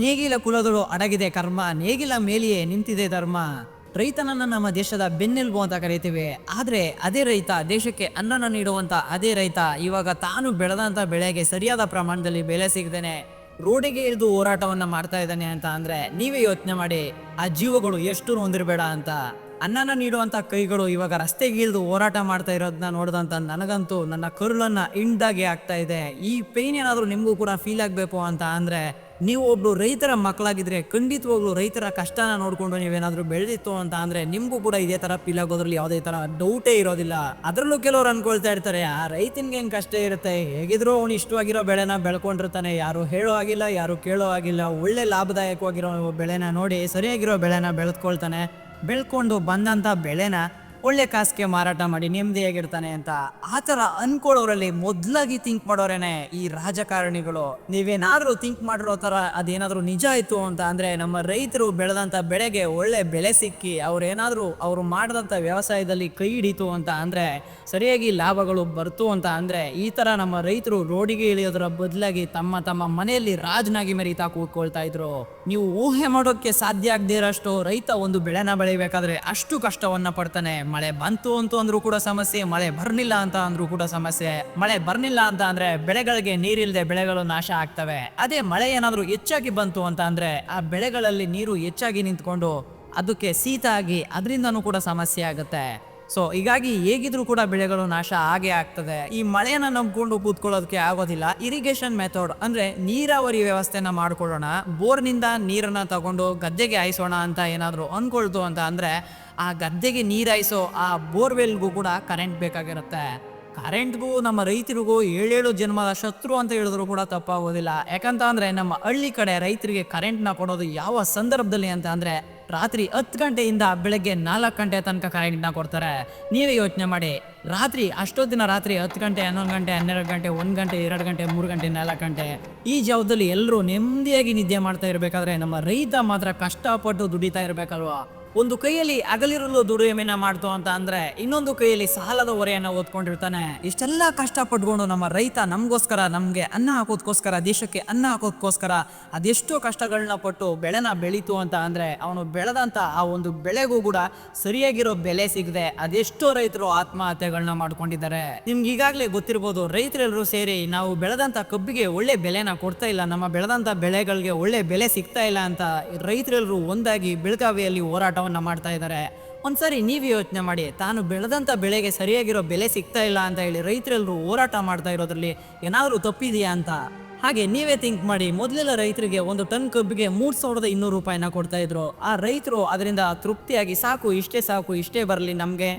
ನೇಗಿಲ ಕುಲದಳು ಅಡಗಿದೆ ಕರ್ಮ, ನೇಗಿಲ ಮೇಲೆಯೇ ನಿಂತಿದೆ ಧರ್ಮ. ರೈತನನ್ನ ನಮ್ಮ ದೇಶದ ಬೆನ್ನೆಲುಬು ಅಂತ ಕರಿತೀವಿ. ಆದರೆ ಅದೇ ರೈತ ದೇಶಕ್ಕೆ ಅನ್ನನ ನೀಡುವಂತ ಅದೇ ರೈತ ಇವಾಗ ತಾನು ಬೆಳೆದಂತ ಬೆಳೆಗೆ ಸರಿಯಾದ ಪ್ರಮಾಣದಲ್ಲಿ ಬೆಲೆ ಸಿಗದೇನೆ ರೋಡಿಗೆ ಇಳಿದು ಹೋರಾಟವನ್ನ ಮಾಡ್ತಾ ಇದ್ದಾನೆ ಅಂತ ಅಂದ್ರೆ ನೀವೇ ಯೋಚನೆ ಮಾಡಿ, ಆ ಜೀವಗಳು ಎಷ್ಟು ಹೊಂದಿರಬೇಡ ಅಂತ. ಅನ್ನನ ನೀಡುವಂತ ಕೈಗಳು ಇವಾಗ ರಸ್ತೆಗೆ ಇಳಿದು ಹೋರಾಟ ಮಾಡ್ತಾ ಇರೋದನ್ನ ನೋಡಿದಂತ ನನಗಂತೂ ನನ್ನ ಕರುಳನ್ನ ಇಂಡಾಗಿ ಆಗ್ತಾ ಇದೆ. ಈ ಪೇನ್ ಏನಾದರೂ ನಿಮಗೂ ಕೂಡ ಫೀಲ್ ಆಗಬೇಕು ಅಂತ ಅಂದ್ರೆ ನೀವು ಒಬ್ಬರು ರೈತರ ಮಕ್ಕಳಾಗಿದ್ರೆ, ಖಂಡಿತವಾಗ್ಲೂ ರೈತರ ಕಷ್ಟನ ನೋಡಿಕೊಂಡು ನೀವೇನಾದರೂ ಬೆಳೆದಿತ್ತು ಅಂತ ಅಂದರೆ ನಿಮಗೂ ಕೂಡ ಇದೇ ಥರ ಫೀಲ್ ಆಗೋದ್ರಲ್ಲಿ ಯಾವುದೇ ಥರ ಡೌಟೇ ಇರೋದಿಲ್ಲ. ಅದರಲ್ಲೂ ಕೆಲವರು ಅನ್ಕೊಳ್ತಾ ಇರ್ತಾರೆ, ಆ ರೈತನಿಗೆ ಹೆಂಗೆ ಕಷ್ಟ ಇರುತ್ತೆ? ಹೇಗಿದ್ರೂ ಅವ್ನು ಇಷ್ಟವಾಗಿರೋ ಬೆಳೆನ ಬೆಳ್ಕೊಂಡಿರ್ತಾನೆ. ಯಾರು ಹೇಳೋ ಆಗಿಲ್ಲ ಯಾರು ಕೇಳೋ ಆಗಿಲ್ಲ ಒಳ್ಳೆ ಲಾಭದಾಯಕವಾಗಿರೋ ಬೆಳೆನ ನೋಡಿ, ಸರಿಯಾಗಿರೋ ಬೆಳೆನ ಬೆಳೆದ್ಕೊಳ್ತಾನೆ. ಬೆಳ್ಕೊಂಡು ಬಂದಂಥ ಬೆಳೆನ ಒಳ್ಳೆ ಕಾಸಿಗೆ ಮಾರಾಟ ಮಾಡಿ ನೆಮ್ಮದಿಯಾಗಿರ್ತಾನೆ ಅಂತ ಆ ಥರ ಅನ್ಕೊಳ್ಳೋರಲ್ಲಿ ಮೊದಲಾಗಿ ಥಿಂಕ್ ಮಾಡೋರೇನೆ ಈ ರಾಜಕಾರಣಿಗಳು. ನೀವೇನಾದರೂ ಥಿಂಕ್ ಮಾಡಿರೋ ಥರ ಅದೇನಾದರೂ ನಿಜ ಆಯ್ತು ಅಂತ ಅಂದ್ರೆ ನಮ್ಮ ರೈತರು ಬೆಳೆದಂತ ಬೆಳೆಗೆ ಒಳ್ಳೆ ಬೆಲೆ ಸಿಕ್ಕಿ ಅವ್ರೇನಾದರೂ ಅವರು ಮಾಡಿದಂಥ ವ್ಯವಸಾಯದಲ್ಲಿ ಕೈ ಹಿಡಿತು ಅಂತ ಅಂದ್ರೆ ಸರಿಯಾಗಿ ಲಾಭಗಳು ಬರ್ತು ಅಂತ ಅಂದ್ರೆ ಈ ತರ ನಮ್ಮ ರೈತರು ರೋಡಿಗೆ ಇಳಿಯೋದರ ಬದಲಾಗಿ ತಮ್ಮ ತಮ್ಮ ಮನೆಯಲ್ಲಿ ರಾಜನಾಗಿ ಮೆರೀತಾ ಕೂತ್ಕೊಳ್ತಾ ಇದ್ರು. ನೀವು ಊಹೆ ಮಾಡೋಕ್ಕೆ ಸಾಧ್ಯ ಆಗದೇ ಇರೋಷ್ಟು ರೈತ ಒಂದು ಬೆಳೆನ ಬೆಳಿಬೇಕಾದ್ರೆ ಅಷ್ಟು ಕಷ್ಟವನ್ನ ಪಡ್ತಾನೆ. ಮಳೆ ಬಂತು ಅಂತು ಅಂದ್ರೂ ಕೂಡ ಸಮಸ್ಯೆ, ಮಳೆ ಬರ್ಲಿಲ್ಲ ಅಂತ ಅಂದ್ರೂ ಕೂಡ ಸಮಸ್ಯೆ. ಮಳೆ ಬರ್ಲಿಲ್ಲ ಅಂತ ಅಂದ್ರೆ ಬೆಳೆಗಳಿಗೆ ನೀರಿಲ್ಲದೆ ಬೆಳೆಗಳು ನಾಶ ಆಗ್ತವೆ. ಅದೇ ಮಳೆ ಏನಾದ್ರೂ ಹೆಚ್ಚಾಗಿ ಬಂತು ಅಂತ ಅಂದ್ರೆ ಆ ಬೆಳೆಗಳಲ್ಲಿ ನೀರು ಹೆಚ್ಚಾಗಿ ನಿಂತ್ಕೊಂಡು ಅದಕ್ಕೆ ಶೀತ ಆಗಿ ಅದರಿಂದನೂ ಕೂಡ ಸಮಸ್ಯೆ ಆಗುತ್ತೆ. ಸೊ ಹೀಗಾಗಿ ಹೇಗಿದ್ರು ಕೂಡ ಬೆಳೆಗಳು ನಾಶ ಆಗೇ ಆಗ್ತದೆ. ಈ ಮಳೆಯನ್ನ ನಂಬ್ಕೊಂಡು ಕೂತ್ಕೊಳ್ಳೋದಕ್ಕೆ ಆಗೋದಿಲ್ಲ. ಇರಿಗೇಷನ್ ಮೆಥಡ್ ಅಂದ್ರೆ ನೀರಾವರಿ ವ್ಯವಸ್ಥೆನ ಮಾಡ್ಕೊಳ್ಳೋಣ. ಬೋರ್ನಿಂದ ನೀರನ್ನ ತಗೊಂಡು ಗದ್ದೆಗೆ ಹಾಯಿಸೋಣ ಅಂತ ಏನಾದರೂ ಅಂದ್ಕೊಳ್ತು ಅಂತ ಅಂದ್ರೆ, ಆ ಗದ್ದೆಗೆ ನೀರಾಯಿಸೋ ಆ ಬೋರ್ವೆಲ್ಗೂ ಕೂಡ ಕರೆಂಟ್ ಬೇಕಾಗಿರುತ್ತೆ. ಕರೆಂಟ್ಗೂ ನಮ್ಮ ರೈತರಿಗೂ ಏಳೇಳು ಜನ್ಮದ ಶತ್ರು ಅಂತ ಹೇಳಿದ್ರು ಕೂಡ ತಪ್ಪಾಗೋದಿಲ್ಲ. ಯಾಕಂತ ಅಂದ್ರೆ ನಮ್ಮ ಹಳ್ಳಿ ಕಡೆ ರೈತರಿಗೆ ಕರೆಂಟ್ನ ಕೊಡೋದು ಯಾವ ಸಂದರ್ಭದಲ್ಲಿ ಅಂತ ಅಂದ್ರೆ ರಾತ್ರಿ ಹತ್ತು ಗಂಟೆಯಿಂದ ಬೆಳಗ್ಗೆ ನಾಲ್ಕು ಗಂಟೆ ತನಕ ಕರೆಂಟ್ನ ಕೊಡ್ತಾರೆ. ನೀವೇ ಯೋಚನೆ ಮಾಡಿ. ರಾತ್ರಿ ಅಷ್ಟೊತ್ತಿನ ರಾತ್ರಿ ಹತ್ತು ಗಂಟೆ, ಹನ್ನೊಂದು ಗಂಟೆ, ಹನ್ನೆರಡು ಗಂಟೆ, ಒಂದು ಗಂಟೆ, ಎರಡು ಗಂಟೆ, ಮೂರು ಗಂಟೆ, ನಾಲ್ಕು ಗಂಟೆ ಈ ಜಾವದಲ್ಲಿ ಎಲ್ಲರೂ ನೆಮ್ಮದಿಯಾಗಿ ನಿದ್ದೆ ಮಾಡ್ತಾ ಇರಬೇಕಾದ್ರೆ ನಮ್ಮ ರೈತ ಮಾತ್ರ ಕಷ್ಟಪಟ್ಟು ದುಡಿತಾ ಇರಬೇಕಲ್ವಾ? ಒಂದು ಕೈಯಲ್ಲಿ ಅಗಲಿರಲು ದುಡಿಮೆಯನ್ನ ಮಾಡ್ತು ಅಂತ ಅಂದ್ರೆ ಇನ್ನೊಂದು ಕೈಯಲ್ಲಿ ಸಾಲದ ಹೊರೆಯನ್ನ ಓದ್ಕೊಂಡಿರ್ತಾನೆ ಇಷ್ಟೆಲ್ಲ ಕಷ್ಟಪಟ್ಕೊಂಡು ನಮ್ಮ ರೈತ ನಮಗೋಸ್ಕರ, ನಮಗೆ ಅನ್ನ ಹಾಕೋದಕ್ಕೋಸ್ಕರ ದೇಶಕ್ಕೆ ಅನ್ನ ಹಾಕೋದಕ್ಕೋಸ್ಕರ ಅದೆಷ್ಟೋ ಕಷ್ಟಗಳನ್ನ ಪಟ್ಟು ಬೆಳೆನ ಬೆಳೀತು ಅಂತ ಅಂದ್ರೆ ಅವನು ಬೆಳೆದಂತ ಆ ಒಂದು ಬೆಳೆಗೂ ಕೂಡ ಸರಿಯಾಗಿರೋ ಬೆಲೆ ಸಿಗದೆ ಅದೆಷ್ಟೋ ರೈತರು ಆತ್ಮಹತ್ಯೆಗಳನ್ನ ಮಾಡ್ಕೊಂಡಿದ್ದಾರೆ. ನಿಮ್ಗೆ ಈಗಾಗಲೇ ಗೊತ್ತಿರ್ಬೋದು ರೈತರೆಲ್ಲರೂ ಸೇರಿ ನಾವು ಬೆಳೆದಂತ ಕಬ್ಬಿಗೆ ಒಳ್ಳೆ ಬೆಲೆನ ಕೊಡ್ತಾ ಇಲ್ಲ, ನಮ್ಮ ಬೆಳೆದಂತ ಬೆಳೆಗಳಿಗೆ ಒಳ್ಳೆ ಬೆಲೆ ಸಿಗ್ತಾ ಇಲ್ಲ ಅಂತ ರೈತರೆಲ್ಲರೂ ಒಂದಾಗಿ ಬೆಳಗಾವಿಯಲ್ಲಿ ಹೋರಾಟವನ್ನ ಮಾಡ್ತಾ ಇದ್ದಾರೆ ಒಂದ್ಸರಿ ನೀವು ಯೋಚನೆ ಮಾಡಿ, ತಾನು ಬೆಳೆದಂಥ ಬೆಳೆಗೆ ಸರಿಯಾಗಿರೋ ಬೆಲೆ ಸಿಗ್ತಾ ಇಲ್ಲ ಅಂತ ಹೇಳಿ ರೈತರೆಲ್ಲರೂ ಹೋರಾಟ ಮಾಡ್ತಾ ಇರೋದ್ರಲ್ಲಿ ಏನಾದರೂ ತಪ್ಪಿದೆಯಾ ಅಂತ? ಹಾಗೆ ನೀವೇ ಥಿಂಕ್ ಮಾಡಿ, ಮೊದಲೆಲ್ಲ ರೈತರಿಗೆ ಒಂದು ಟನ್ ಕಬ್ಬಿಗೆ ಮೂರು ಸಾವಿರದ ಇನ್ನೂರು ರೂಪಾಯಿನ ಕೊಡ್ತಾ ಇದ್ರು. ಆ ರೈತರು ಅದರಿಂದ ತೃಪ್ತಿಯಾಗಿ ಸಾಕು, ಇಷ್ಟೇ ಸಾಕು, ಇಷ್ಟೇ ಬರಲಿ ನಮಗೆ.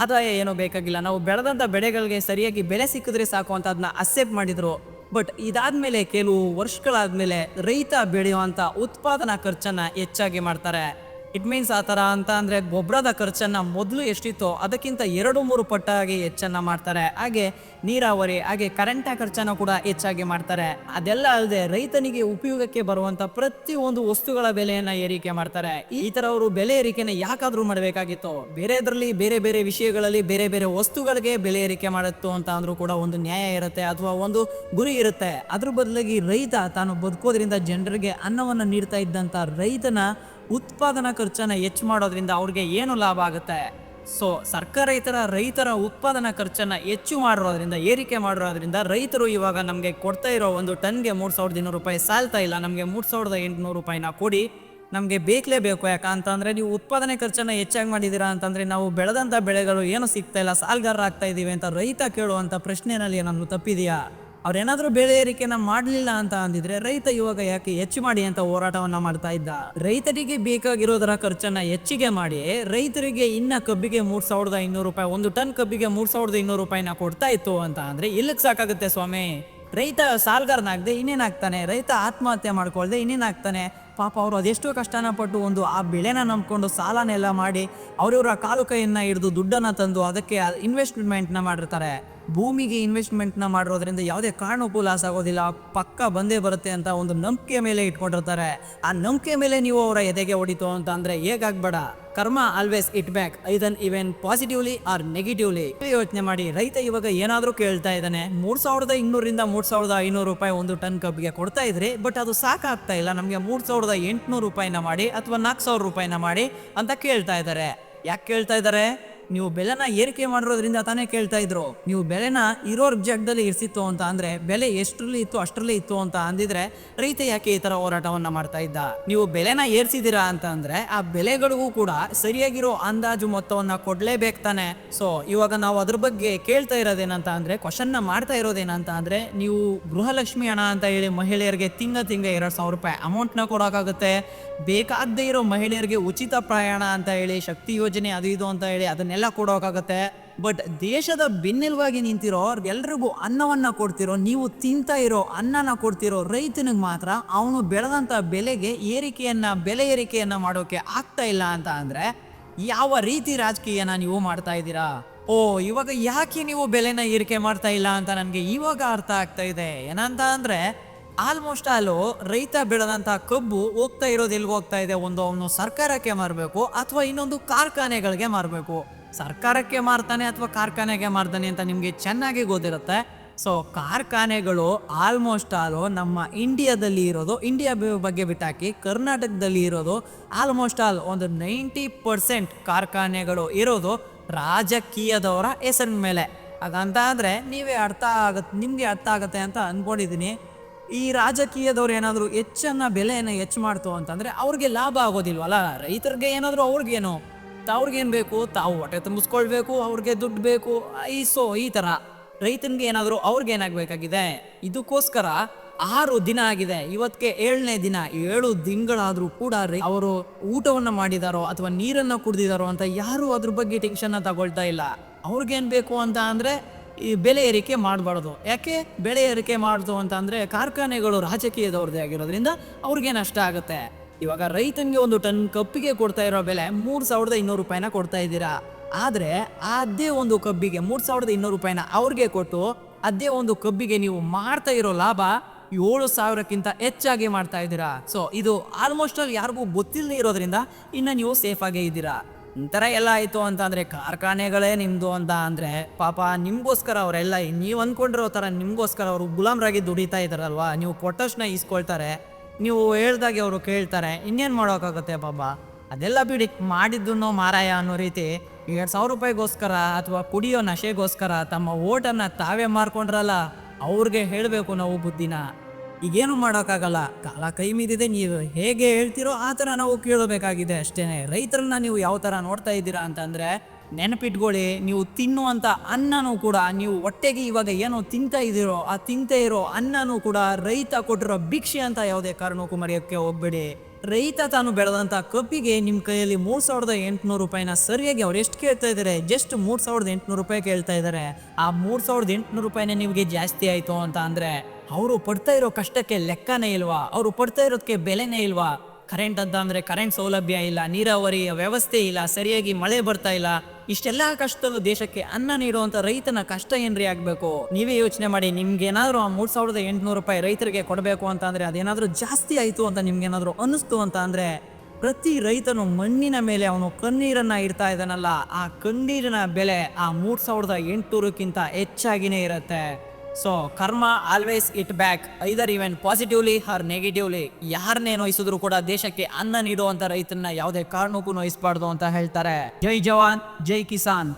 ಆದಾಯ ಏನೂ ಬೇಕಾಗಿಲ್ಲ. ನಾವು ಬೆಳೆದಂಥ ಬೆಳೆಗಳಿಗೆ ಸರಿಯಾಗಿ ಬೆಲೆ ಸಿಕ್ಕಿದ್ರೆ ಸಾಕು ಅಂತ ಅದನ್ನ ಅಕ್ಸೆಪ್ಟ್ ಮಾಡಿದರು. ಬಟ್ ಇದಾದ್ಮೇಲೆ ಕೆಲವು ವರ್ಷಗಳಾದ್ಮೇಲೆ ರೈತ ಬೆಳೆಯುವಂಥ ಉತ್ಪಾದನಾ ಖರ್ಚನ್ನು ಹೆಚ್ಚಾಗಿ ಮಾಡ್ತಾರೆ. ಇಟ್ ಮೀನ್ಸ್ ಆ ಥರ ಅಂತ ಅಂದರೆ ಗೊಬ್ಬರದ ಖರ್ಚನ್ನು ಮೊದಲು ಎಷ್ಟಿತ್ತೋ ಅದಕ್ಕಿಂತ ಎರಡು ಮೂರು ಪಟ್ಟಾಗಿ ಹೆಚ್ಚನ್ನು ಮಾಡ್ತಾರೆ. ಹಾಗೆ ನೀರಾವರಿ, ಹಾಗೆ ಕರೆಂಟ ಖರ್ಚನ್ನು ಕೂಡ ಹೆಚ್ಚಾಗಿ ಮಾಡ್ತಾರೆ. ಅದೆಲ್ಲ ಅಲ್ಲದೆ ರೈತನಿಗೆ ಉಪಯೋಗಕ್ಕೆ ಬರುವಂಥ ಪ್ರತಿಯೊಂದು ವಸ್ತುಗಳ ಬೆಲೆಯನ್ನು ಏರಿಕೆ ಮಾಡ್ತಾರೆ. ಈ ಥರ ಅವರು ಬೆಲೆ ಏರಿಕೆನ ಯಾಕಾದರೂ ಮಾಡಬೇಕಾಗಿತ್ತು, ಬೇರೆದರಲ್ಲಿ ಬೇರೆ ಬೇರೆ ವಿಷಯಗಳಲ್ಲಿ ಬೇರೆ ಬೇರೆ ವಸ್ತುಗಳಿಗೆ ಬೆಲೆ ಏರಿಕೆ ಮಾಡುತ್ತೋ ಅಂತ ಅಂದರೂ ಕೂಡ ಒಂದು ನ್ಯಾಯ ಇರುತ್ತೆ, ಅಥವಾ ಒಂದು ಗುರಿ ಇರುತ್ತೆ. ಅದ್ರ ಬದಲಾಗಿ ರೈತ ತಾನು ಬದುಕೋದ್ರಿಂದ ಜನರಿಗೆ ಅನ್ನವನ್ನು ನೀಡ್ತಾ ಇದ್ದಂಥ ರೈತನ ಉತ್ಪಾದನಾ ಖರ್ಚನ್ನು ಹೆಚ್ಚು ಮಾಡೋದ್ರಿಂದ ಅವ್ರಿಗೆ ಏನು ಲಾಭ ಆಗುತ್ತೆ? ಸೊ ಸರ್ಕಾರ ಈ ರೈತರ ಉತ್ಪಾದನಾ ಖರ್ಚನ್ನು ಹೆಚ್ಚು ಮಾಡಿರೋದ್ರಿಂದ, ಏರಿಕೆ ಮಾಡಿರೋದ್ರಿಂದ ರೈತರು ಇವಾಗ ನಮಗೆ ಕೊಡ್ತಾ ಇರೋ ಒಂದು ಟನ್ಗೆ ಮೂರು ಸಾವಿರದ ಇನ್ನೂರು ರೂಪಾಯಿ ಸಾಲ್ತಾ ಇಲ್ಲ. ನಮಗೆ ಮೂರು ಸಾವಿರದ ಎಂಟುನೂರು ರೂಪಾಯಿನ ಕೊಡಿ. ನಮಗೆ ಬೇಕಲೇಬೇಕು ಯಾಕಂತಂದರೆ ನೀವು ಉತ್ಪಾದನೆ ಖರ್ಚನ್ನು ಹೆಚ್ಚಾಗಿ ಮಾಡಿದ್ದೀರಾ ಅಂತಂದರೆ ನಾವು ಬೆಳೆದಂಥ ಬೆಳೆಗಳು ಏನು ಸಿಗ್ತಾ ಇಲ್ಲ ಸಾಲ್ಗಾರರಾಗ್ತಾ ಇದೀವಿ ಅಂತ ರೈತ ಕೇಳುವಂಥ ಪ್ರಶ್ನೆನಲ್ಲಿ ನಾನು ತಪ್ಪಿದೆಯಾ? ಅವ್ರೇನಾದ್ರೂ ಬೆಳೆ ಏರಿಕೆನ ಮಾಡಲಿಲ್ಲ ಅಂತ ಅಂದಿದ್ರೆ ರೈತ ಇವಾಗ ಯಾಕೆ ಹೆಚ್ಚು ಮಾಡಿ ಅಂತ ಹೋರಾಟವನ್ನ ಮಾಡ್ತಾ ಇದ್ದ. ರೈತರಿಗೆ ಬೇಕಾಗಿರೋದರ ಖರ್ಚನ್ನ ಹೆಚ್ಚಿಗೆ ಮಾಡಿ ರೈತರಿಗೆ ಇನ್ನ ಕಬ್ಬಿಗೆ ಮೂರ್ ಸಾವಿರದ ಇನ್ನೂರು ರೂಪಾಯಿ, ಒಂದು ಟನ್ ಕಬ್ಬಿಗೆ ಮೂರ್ ಸಾವಿರದ ಇನ್ನೂರು ರೂಪಾಯಿನ ಕೊಡ್ತಾ ಇತ್ತು ಅಂತ ಅಂದ್ರೆ ಇಲ್ಲಕ್ ಸಾಕಾಗುತ್ತೆ ಸ್ವಾಮಿ. ರೈತ ಸಾಲ್ಗಾರನಾಗದೆ ಇನ್ನೇನಾಗ್ತಾನೆ? ರೈತ ಆತ್ಮಹತ್ಯೆ ಮಾಡ್ಕೊಳ್ದೆ ಇನ್ನೇನಾಗ್ತಾನೆ? ಪಾಪ ಅವರು ಅದೆಷ್ಟೋ ಕಷ್ಟನ ಪಟ್ಟು ಒಂದು ಆ ಬೆಳೆನ ನಂಬ್ಕೊಂಡು ಸಾಲನೆಲ್ಲ ಮಾಡಿ ಅವ್ರವ್ರ ಕಾಲು ಕೈಯನ್ನ ಹಿಡಿದು ದುಡ್ಡನ್ನ ತಂದು ಅದಕ್ಕೆ ಇನ್ವೆಸ್ಟ್ಮೆಂಟ್ನ ಮಾಡಿರ್ತಾರೆ. ಭೂಮಿಗೆ ಇನ್ವೆಸ್ಟ್ಮೆಂಟ್ನ ಮಾಡಿರೋದ್ರಿಂದ ಯಾವುದೇ ಕಾರಣಕ್ಕೂ ಲಾಸ್ ಆಗೋದಿಲ್ಲ. ಪಕ್ಕ ಬಂದೇ ಬರುತ್ತೆ ಅಂತ ಒಂದು ನಂಬಿಕೆ ಮೇಲೆ ಇಟ್ಕೊಂಡಿರ್ತಾರೆ. ಆ ನಂಬಿಕೆ ಮೇಲೆ ನೀವು ಅವರ ಎದೆಗೆ ಹೊಡಿತು ಅಂತ ಅಂದರೆ ಹೇಗಾಗಬೇಡ karma always it back either even positively or negatively ಯೋಚನೆ ಮಾಡಿ. ರೈತ ಇವಾಗ ಏನಾದರೂ ಕೇಳ್ತಾ ಇದ್ದಾನೆ. ಮೂರು ಸಾವಿರದ ಇನ್ನೂರಿಂದ ಮೂರು ಸಾವಿರದ ಐನೂರು ರೂಪಾಯಿ ಒಂದು ಟನ್ ಕಬ್ಬಿಗೆ ಕೊಡ್ತಾ ಇದ್ರಿ ಬಟ್ ಅದು ಸಾಕಾಗ್ತಾ ಇಲ್ಲ. ನಮಗೆ ಮೂರು ಸಾವಿರದ ಎಂಟುನೂರು ರೂಪಾಯಿನ ಮಾಡಿ ಅಥವಾ ನಾಲ್ಕು ಸಾವಿರ ರೂಪಾಯಿನ ಮಾಡಿ ಅಂತ ಕೇಳ್ತಾ ಇದ್ದಾರೆ. ಯಾಕೆ ಕೇಳ್ತಾ ಇದ್ದಾರೆ? ನೀವು ಬೆಲೆನ ಏರಿಕೆ ಮಾಡಿರೋದ್ರಿಂದ ತಾನೇ ಕೇಳ್ತಾ ಇದ್ರು. ನೀವು ಬೆಲೆನ ಇರೋರ್ ಜಾಗದಲ್ಲಿ ಇರಿಸಿತ್ತು ಅಂತ ಅಂದ್ರೆ ಬೆಲೆ ಎಷ್ಟರಲ್ಲಿ ಇತ್ತು, ಅಷ್ಟರಲ್ಲಿ ಇತ್ತು ಅಂತ ಅಂದಿದ್ರೆ ರೈತ ಯಾಕೆ ಈ ತರ ಹೋರಾಟವನ್ನ ಮಾಡ್ತಾ ಇದ್ದ? ನೀವು ಬೆಲೆನ ಏರ್ಸಿದೀರಾ ಅಂತ ಅಂದ್ರೆ ಆ ಬೆಲೆಗಳಿಗೂ ಕೂಡ ಸರಿಯಾಗಿರೋ ಅಂದಾಜು ಮೊತ್ತವನ್ನ ಕೊಡ್ಲೇಬೇಕು ತಾನೆ. ಸೊ ಇವಾಗ ನಾವು ಅದ್ರ ಬಗ್ಗೆ ಕೇಳ್ತಾ ಇರೋದೇನಂತ ಅಂದ್ರೆ ಕ್ವಶನ್ನ ಮಾಡ್ತಾ ಇರೋದೇನಂತ ಅಂದ್ರೆ, ನೀವು ಗೃಹಲಕ್ಷ್ಮಿ ಹಣ ಅಂತ ಹೇಳಿ ಮಹಿಳೆಯರಿಗೆ ತಿಂಗ ತಿಂಗ ಎರಡ್ ಸಾವಿರ ರೂಪಾಯಿ ಅಮೌಂಟ್ನ ಕೊಡೋಕ್ಕಾಗುತ್ತೆ. ಬೇಕಾಗದೇ ಇರೋ ಮಹಿಳೆಯರಿಗೆ ಉಚಿತ ಪ್ರಯಾಣ ಅಂತ ಹೇಳಿ, ಶಕ್ತಿ ಯೋಜನೆ ಅದು ಇದು ಅಂತ ಹೇಳಿ ಅದನ್ನೆಲ್ಲ ಕೊಡೋಕ್ಕಾಗತ್ತೆ ಬಟ್ ದೇಶದ ಬೆನ್ನೆಲುವಾಗಿ ನಿಂತಿರೋ ಎಲ್ರಿಗೂ ಅನ್ನವನ್ನ ಕೊಡ್ತಿರೋ, ನೀವು ತಿಂತಾ ಇರೋ ಅನ್ನನ ಕೊಡ್ತಿರೋ ರೈತನಿಗೆ ಮಾತ್ರ ಅವನು ಬೆಳೆದಂತ ಬೆಲೆಗೆ ಏರಿಕೆಯನ್ನ, ಬೆಲೆ ಏರಿಕೆಯನ್ನ ಮಾಡೋಕೆ ಆಗ್ತಾ ಇಲ್ಲ ಅಂತ ಅಂದ್ರೆ, ಯಾವ ರೀತಿ ರಾಜಕೀಯನ ನೀವು ಮಾಡ್ತಾ ಇದ್ದೀರಾ? ಓ, ಇವಾಗ ಯಾಕೆ ನೀವು ಬೆಲೆನ ಏರಿಕೆ ಮಾಡ್ತಾ ಇಲ್ಲ ಅಂತ ನನಗೆ ಇವಾಗ ಅರ್ಥ ಆಗ್ತಾ ಇದೆ. ಏನಂತ ಅಂದ್ರೆ ಆಲ್ಮೋಸ್ಟ್ ಆಲು ರೈತ ಬೆಳೆದಂತ ಕಬ್ಬು ಹೋಗ್ತಾ ಇರೋದು ಎಲ್ಲಿಗೆ ಹೋಗ್ತಾ ಇದೆ? ಒಂದು ಅವನು ಸರ್ಕಾರಕ್ಕೆ ಮಾರಬೇಕು, ಅಥವಾ ಇನ್ನೊಂದು ಕಾರ್ಖಾನೆಗಳಿಗೆ ಮಾರಬೇಕು. ಸರ್ಕಾರಕ್ಕೆ ಮಾರ್ತಾನೆ ಅಥವಾ ಕಾರ್ಖಾನೆಗೆ ಮಾರ್ತಾನೆ ಅಂತ ನಿಮಗೆ ಚೆನ್ನಾಗಿ ಗೊತ್ತಿರುತ್ತೆ. ಸೊ ಕಾರ್ಖಾನೆಗಳು ಆಲ್ಮೋಸ್ಟ್ ಆಲು ನಮ್ಮ ಇಂಡಿಯಾದಲ್ಲಿ ಇರೋದು ಇಂಡಿಯಾ ಬಗ್ಗೆ ಬಿಟ್ಟಾಕಿ ಕರ್ನಾಟಕದಲ್ಲಿ ಇರೋದು ಆಲ್ಮೋಸ್ಟ್ ಆಲ್ ಒಂದು ನೈಂಟಿ ಪರ್ಸೆಂಟ್ ಕಾರ್ಖಾನೆಗಳು ಇರೋದು ರಾಜಕೀಯದವರ ಹೆಸರಿನ ಮೇಲೆ. ಹಾಗಂತ ಅಂದರೆ ನೀವೇ ಅರ್ಥ ಆಗತ್ತೆ ನಿಮಗೆ ಅರ್ಥ ಆಗುತ್ತೆ ಅಂತ ಅಂದ್ಕೊಂಡಿದ್ದೀನಿ ಈ ರಾಜಕೀಯದವ್ರು ಏನಾದರೂ ಹೆಚ್ಚನ್ನು ಬೆಲೆಯನ್ನು ಹೆಚ್ಚು ಮಾಡ್ತು ಅಂತಂದರೆ ಅವ್ರಿಗೆ ಲಾಭ ಆಗೋದಿಲ್ವಲ್ಲ? ರೈತರಿಗೆ ಏನಾದರೂ ಅವ್ರಿಗೇನು? ಅವ್ರಿಗೇನು ಬೇಕು? ತಾವು ಹೊಟ್ಟೆ ತುಂಬಿಸ್ಕೊಳ್ಬೇಕು, ಅವ್ರಿಗೆ ದುಡ್ಡು ಬೇಕು. ಈ ಸೊ, ಈ ಥರ ರೈತನಿಗೆ ಏನಾದರೂ ಅವ್ರಿಗೆ ಏನಾಗಬೇಕಾಗಿದೆ? ಇದಕ್ಕೋಸ್ಕರ ಆರು ದಿನ ಆಗಿದೆ. ಇವತ್ತಿಗೆ ಏಳನೇ ದಿನ. ಏಳು ತಿಂಗಳಾದರೂ ಕೂಡ ಅವರು ಊಟವನ್ನು ಮಾಡಿದಾರೋ ಅಥವಾ ನೀರನ್ನು ಕುಡಿದಿದಾರೋ ಅಂತ ಯಾರೂ ಅದ್ರ ಬಗ್ಗೆ ಟೆನ್ಷನ್ನ ತಗೊಳ್ತಾ ಇಲ್ಲ. ಅವ್ರಿಗೇನು ಬೇಕು ಅಂತ ಅಂದರೆ ಈ ಬೆಲೆ ಏರಿಕೆ ಮಾಡಬಾರ್ದು. ಯಾಕೆ? ಬೆಲೆ ಏರಿಕೆ ಮಾಡ್ದು ಅಂತ ಅಂದರೆ ಕಾರ್ಖಾನೆಗಳು ರಾಜಕೀಯದವ್ರದ್ದೇ ಆಗಿರೋದ್ರಿಂದ ಅವ್ರಿಗೇನು ನಷ್ಟ ಆಗುತ್ತೆ. ಇವಾಗ ರೈತನಿಗೆ ಒಂದು ಟನ್ ಕಬ್ಬಿಗೆ ಕೊಡ್ತಾ ಇರೋ ಬೆಲೆ ಮೂರು ಸಾವಿರದ ಇನ್ನೂರು ರೂಪಾಯಿನ ಕೊಡ್ತಾ ಇದ್ದೀರಾ? ಆದರೆ ಅದೇ ಒಂದು ಕಬ್ಬಿಗೆ ಮೂರು ಸಾವಿರದ ಇನ್ನೂರು ರೂಪಾಯಿನ ಅವ್ರಿಗೆ ಕೊಟ್ಟು ಅದೇ ಒಂದು ಕಬ್ಬಿಗೆ ನೀವು ಮಾಡ್ತಾ ಇರೋ ಲಾಭ ಏಳು ಸಾವಿರಕ್ಕಿಂತ ಹೆಚ್ಚಾಗಿ ಮಾಡ್ತಾ ಇದ್ದೀರಾ? ಸೊ ಇದು ಆಲ್ಮೋಸ್ಟ್ ಅಲ್ಲಿ ಯಾರಿಗೂ ಗೊತ್ತಿಲ್ಲದೆ ಇರೋದ್ರಿಂದ ಇನ್ನು ನೀವು ಸೇಫ್ ಆಗೇ ಇದ್ದೀರಾ? ಒಂಥರ ಎಲ್ಲ ಆಯಿತು ಅಂತ ಅಂದರೆ ಕಾರ್ಖಾನೆಗಳೇ ನಿಮ್ಮದು ಅಂತ ಅಂದರೆ ಪಾಪ ನಿಮಗೋಸ್ಕರ ಅವರೆಲ್ಲ ನೀವು ಅಂದ್ಕೊಂಡಿರೋ ಥರ ನಿಮಗೋಸ್ಕರ ಅವರು ಗುಲಾಮ್ರಾಗಿ ದುಡಿತಾ ಇದ್ದಾರಲ್ವಾ ನೀವು ಕೊಟ್ಟಷ್ಟನ್ನ ಇಸ್ಕೊಳ್ತಾರೆ ನೀವು ಹೇಳ್ದಾಗೆ ಅವರು ಕೇಳ್ತಾರೆ, ಇನ್ನೇನು ಮಾಡೋಕ್ಕಾಗುತ್ತೆ ಪಾಪ? ಅದೆಲ್ಲ ಬಿಡಿ, ಮಾಡಿದ್ದನ್ನು ಮಾರಾಯ ಅನ್ನೋ ರೀತಿ ಎರಡು ಸಾವಿರ ರೂಪಾಯಿಗೋಸ್ಕರ ಅಥವಾ ಕುಡಿಯೋ ನಶೆಗೋಸ್ಕರ ತಮ್ಮ ಓಟನ್ನು ತಾವೇ ಮಾರ್ಕೊಂಡ್ರಲ್ಲ, ಅವ್ರಿಗೆ ಹೇಳಬೇಕು ನಾವು ಬುದ್ಧಿನ. ಈಗೇನು ಮಾಡೋಕ್ಕಾಗಲ್ಲ ಕಾಲ ಕೈ ಮೀರಿದೆ, ನೀವು ಹೇಗೆ ಹೇಳ್ತೀರೋ ಆ ಥರ ನಾವು ಕೇಳಬೇಕಾಗಿದೆ ಅಷ್ಟೇ ರೈತರನ್ನ ನೀವು ಯಾವ ಥರ ನೋಡ್ತಾ ಇದ್ದೀರಾ ಅಂತಂದರೆ ನೆನಪಿಟ್ಕೊಳ್ಳಿ, ನೀವು ತಿನ್ನುವಂಥ ಅನ್ನನೂ ಕೂಡ, ನೀವು ಹೊಟ್ಟೆಗೆ ಇವಾಗ ಏನೋ ತಿಂತಾ ಇದ್ದೀರೋ, ಆ ತಿಂತಾ ಇರೋ ಅನ್ನನೂ ಕೂಡ ರೈತ ಕೊಟ್ಟಿರೋ ಭಿಕ್ಷೆ ಅಂತ ಯಾವುದೇ ಕಾರಣಕ್ಕೂ ಮರೆಯೋಕ್ಕೆ ಹೋಗ್ಬೇಡಿ. ರೈತ ತಾನು ಬೆಳೆದಂಥ ಕಬ್ಬಿಗೆ ನಿಮ್ಮ ಕೈಯಲ್ಲಿ ಮೂರು ಸಾವಿರದ ಎಂಟುನೂರು ರೂಪಾಯಿನ ಸರಿಯಾಗಿ ಅವ್ರು ಎಷ್ಟು ಕೇಳ್ತಾ ಇದ್ದಾರೆ? ಜಸ್ಟ್ ಮೂರು ಸಾವಿರದ ಎಂಟುನೂರು ರೂಪಾಯಿ ಕೇಳ್ತಾ ಇದ್ದಾರೆ. ಆ ಮೂರು ಸಾವಿರದ ಎಂಟುನೂರು ರೂಪಾಯಿನೇ ನಿಮಗೆ ಜಾಸ್ತಿ ಆಯಿತು ಅಂತ ಅಂದರೆ, ಅವರು ಪಡ್ತಾ ಇರೋ ಕಷ್ಟಕ್ಕೆ ಲೆಕ್ಕನೇ ಇಲ್ವಾ? ಅವರು ಪಡ್ತಾ ಇರೋದಕ್ಕೆ ಬೆಲೆನೇ ಇಲ್ವಾ? ಕರೆಂಟ್ ಅಂತ ಅಂದರೆ ಕರೆಂಟ್ ಸೌಲಭ್ಯ ಇಲ್ಲ ನೀರಾವರಿ ವ್ಯವಸ್ಥೆ ಇಲ್ಲ, ಸರಿಯಾಗಿ ಮಳೆ ಬರ್ತಾ ಇಲ್ಲ. ಇಷ್ಟೆಲ್ಲ ಕಷ್ಟದಲ್ಲೂ ದೇಶಕ್ಕೆ ಅನ್ನ ನೀಡುವಂತ ರೈತನ ಕಷ್ಟ ಏನ್ರಿ ಆಗಬೇಕು? ನೀವೇ ಯೋಚನೆ ಮಾಡಿ, ನಿಮ್ಗೇನಾದ್ರೂ ಆ ಮೂರ್ ಸಾವಿರದ ಎಂಟುನೂರು ರೂಪಾಯಿ ರೈತರಿಗೆ ಕೊಡಬೇಕು ಅಂತ ಅಂದ್ರೆ ಅದೇನಾದರೂ ಜಾಸ್ತಿ ಆಯಿತು ಅಂತ ನಿಮ್ಗೇನಾದರೂ ಅನಿಸ್ತು ಅಂತ ಅಂದ್ರೆ ಪ್ರತಿ ರೈತನು ಮಣ್ಣಿನ ಮೇಲೆ ಅವನು ಕಣ್ಣೀರನ್ನ ಇಡ್ತಾ ಇದ್ದಾನಲ್ಲ, ಆ ಕಣ್ಣೀರಿನ ಬೆಲೆ ಆ ಮೂರ್ ಸಾವಿರದ ಎಂಟುನೂರಕ್ಕಿಂತ ಹೆಚ್ಚಾಗಿನೇ ಇರುತ್ತೆ. So karma always it back either even positively or negatively ಯಾರನ್ನೇ ನೋಯಿಸಿದ್ರು ಕೂಡ ದೇಶಕ್ಕೆ ಅನ್ನ ನೀಡುವಂತ ರೈತನ ಯಾವುದೇ ಕಾರಣಕ್ಕೂ ನೋಯಿಸಬಾರ್ದು ಅಂತ ಹೇಳ್ತಾರೆ. ಜೈ ಜವಾನ್, ಜೈ ಕಿಸಾನ್.